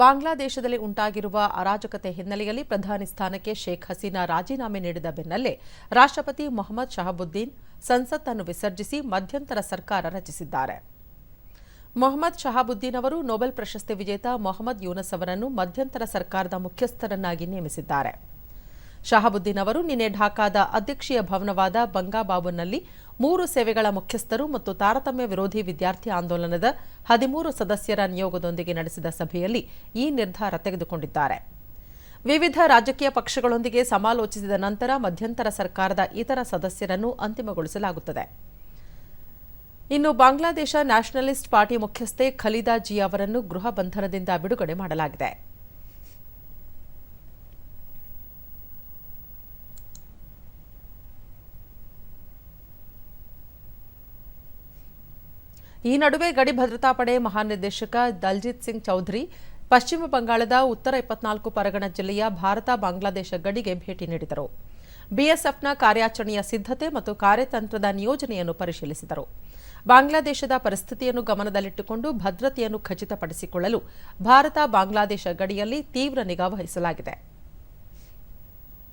ಬಾಂಗ್ಲಾದೇಶದಲ್ಲಿ ಉಂಟಾಗಿರುವ ಅರಾಜಕತೆ ಹಿನ್ನೆಲೆಯಲ್ಲಿ ಪ್ರಧಾನಿ ಸ್ಥಾನಕ್ಕೆ ಶೇಖ್ ಹಸೀನಾ ರಾಜೀನಾಮೆ ನೀಡಿದ ಬೆನ್ನಲ್ಲೇ ರಾಷ್ಟ್ರಪತಿ ಮೊಹಮ್ಮದ್ ಶಹಬುದ್ದೀನ್ ಸಂಸತ್ತನ್ನು ವಿಸರ್ಜಿಸಿ ಮಧ್ಯಂತರ ಸರ್ಕಾರ ರಚಿಸಿದ್ದಾರೆ. ಮೊಹಮ್ಮದ್ ಶಹಾಬುದ್ದೀನ್ ಅವರು ನೊಬೆಲ್ ಪ್ರಶಸ್ತಿ ವಿಜೇತ ಮೊಹಮ್ಮದ್ ಯೂನಸ್ ಅವರನ್ನು ಮಧ್ಯಂತರ ಸರ್ಕಾರದ ಮುಖ್ಯಸ್ಥರನ್ನಾಗಿ ನೇಮಿಸಿದ್ದಾರೆ. ಶಹಾಬುದ್ದೀನ್ ಅವರು ನಿನ್ನೆ ಢಾಕಾದ ಅಧ್ಯಕ್ಷೀಯ ಭವನವಾದ ಬಂಗಾಬಾಬುನಲ್ಲಿ ಮೂರು ಸೇವೆಗಳ ಮುಖ್ಯಸ್ಥರು ಮತ್ತು ತಾರತಮ್ಯ ವಿರೋಧಿ ವಿದ್ಯಾರ್ಥಿ ಆಂದೋಲನದ ಹದಿಮೂರು ಸದಸ್ಯರ ನಿಯೋಗದೊಂದಿಗೆ ನಡೆಸಿದ ಸಭೆಯಲ್ಲಿ ಈ ನಿರ್ಧಾರ ತೆಗೆದುಕೊಂಡಿದ್ದಾರೆ. ವಿವಿಧ ರಾಜಕೀಯ ಪಕ್ಷಗಳೊಂದಿಗೆ ಸಮಾಲೋಚಿಸಿದ ನಂತರ ಮಧ್ಯಂತರ ಸರ್ಕಾರದ ಇತರ ಸದಸ್ಯರನ್ನು ಅಂತಿಮಗೊಳಿಸಲಾಗುತ್ತದೆ. ಇನ್ನು ಬಾಂಗ್ಲಾದೇಶ ನ್ಯಾಷನಲಿಸ್ಟ್ ಪಾರ್ಟಿ ಮುಖ್ಯಸ್ಥೆ ಖಲೀದಾ ಜಿ ಅವರನ್ನು ಗೃಹ ಬಂಧನದಿಂದ ಬಿಡುಗಡೆ ಮಾಡಲಾಗಿದೆ. ಈ ನಡುವೆ ಗಡಿ ಭದ್ರತಾ ಪಡೆ ಮಹಾನಿರ್ದೇಶಕ ದಲ್ಜಿತ್ ಸಿಂಗ್ ಚೌಧರಿ, ಪಶ್ಚಿಮ ಬಂಗಾಳದ ಉತ್ತರ ಇಪ್ಪತ್ನಾಲ್ಕು ಪರಗಣ ಜಿಲ್ಲೆಯ ಭಾರತ ಬಾಂಗ್ಲಾದೇಶ ಗಡಿಗೆ ಭೇಟಿ ನೀಡಿದರು. ಬಿಎಸ್ಎಫ್ನ ಕಾರ್ಯಾಚರಣೆಯ ಸಿದ್ಧತೆ ಮತ್ತು ಕಾರ್ಯತಂತ್ರದ ನಿಯೋಜನೆಯನ್ನು ಪರಿಶೀಲಿಸಿದರು. ಬಾಂಗ್ಲಾದೇಶದ ಪರಿಸ್ಥಿತಿಯನ್ನು ಗಮನದಲ್ಲಿಟ್ಟುಕೊಂಡು ಭದ್ರತೆಯನ್ನು ಖಚಿತಪಡಿಸಿಕೊಳ್ಳಲು ಭಾರತ ಬಾಂಗ್ಲಾದೇಶ ಗಡಿಯಲ್ಲಿ ತೀವ್ರ ನಿಗಾ ವಹಿಸಲಾಗಿದೆ.